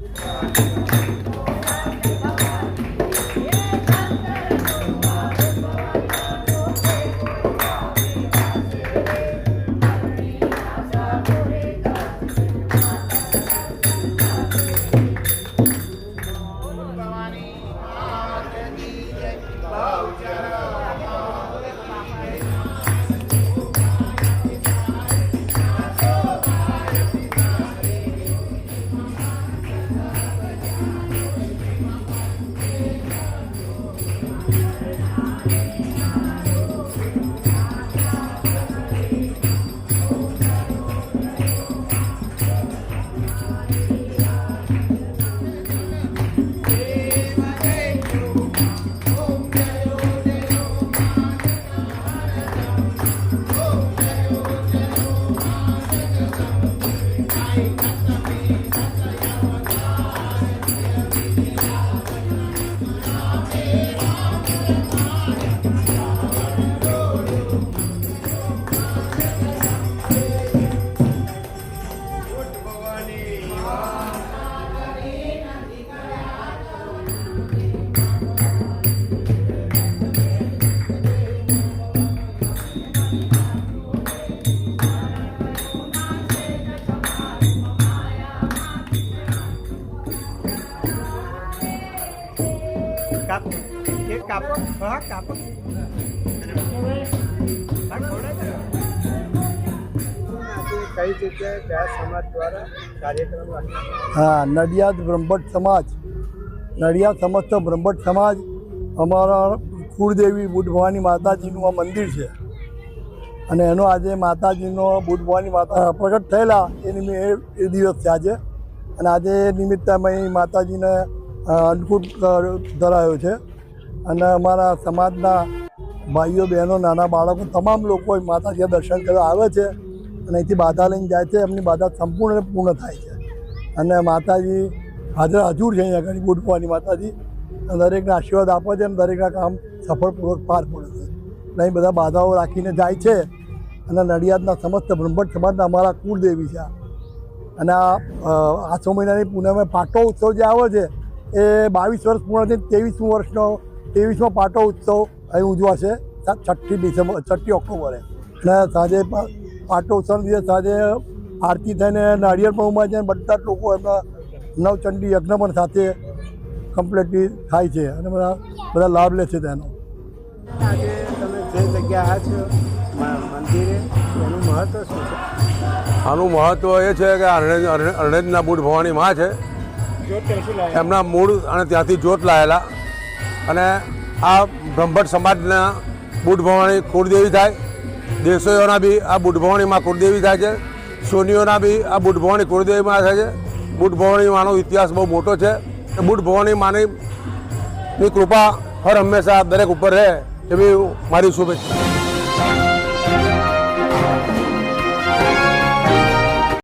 કાપ કેક હા, ખવડાવો. કઈ જગ્યાએ કયા સમાજ હા નડિયાદ બ્રહ્મભટ્ટ સમાજ. નડિયાદ સમસ્ત બ્રહ્મભટ્ટ સમાજ અમારા કુળદેવી બુદ્ધ ભવાની માતાજીનું આ મંદિર છે. અને એનો આજે માતાજીનો બુદ્ધ ભવાની માતા પ્રગટ થયેલા એ નિમિત્તે એ દિવસ છે આજે. અને આજે નિમિત્તે અમે માતાજીને અન્નકૂટ ધરાયો છે. અને અમારા સમાજના ભાઈઓ, બહેનો, નાના બાળકો તમામ લોકો માતાજીના દર્શન કરવા આવે છે અને અહીંથી બાધા લઈને જાય છે. એમની બાધા સંપૂર્ણ પૂર્ણ થાય છે. અને માતાજી હાજર, હજુર છે અહીંયા ઘણી બુડવાની માતાજી. દરેકને આશીર્વાદ આપે છે અને દરેકના કામ સફળપૂર્વક પાર પડે છે. અને બધા બાધાઓ રાખીને જાય છે. અને નડિયાદના સમસ્ત બ્રહ્મભટ્ટ સમાજના અમારા કુળદેવી છે. અને આ આસો મહિનાની પૂનમે પાટો ઉત્સવ જે આવે છે એ બાવીસ વર્ષ પૂર્ણ થઈને ત્રેવીસમું વર્ષનો ત્રેવીસમો પાટો ઉત્સવ અહીં ઉજવાશે છઠ્ઠી ડિસેમ્બર છઠ્ઠી ઓક્ટોબરે. અને સાંજે પાટો ઉત્સવના દિવસે સાંજે આરતી થઈને નાળિયેર પણ ઉમાય છે અને બધા જ લોકો એમના નવચંડી યજ્ઞ પણ સાથે કમ્પ્લીટલી થાય છે અને બધા બધા લાભ લે છે તેનો. આજે તમે જે જગ્યા છો મંદિરે એનું મહત્વ શું છે? આનું મહત્ત્વ એ છે કે અરણેજ અરણે- અરણેજના બુટ ભવાની માં છે. એમના મૂળ અને ત્યાંથી જોત લાયેલા. અને આ બ્રહ્મભટ્ટ સમાજના બુટ ભવાની કુળદેવી થાય. દેશોના બી આ બુટ ભવાનીમાં કુળદેવી થાય છે. સોનીઓના બી આ બુટ ભવાની કુળદેવીમાં થાય છે. બુટ માનો ઇતિહાસ બહુ મોટો છે. બુટ ભવાની માની કૃપા હર હંમેશા દરેક ઉપર રહે એવી મારી શુભેચ્છા.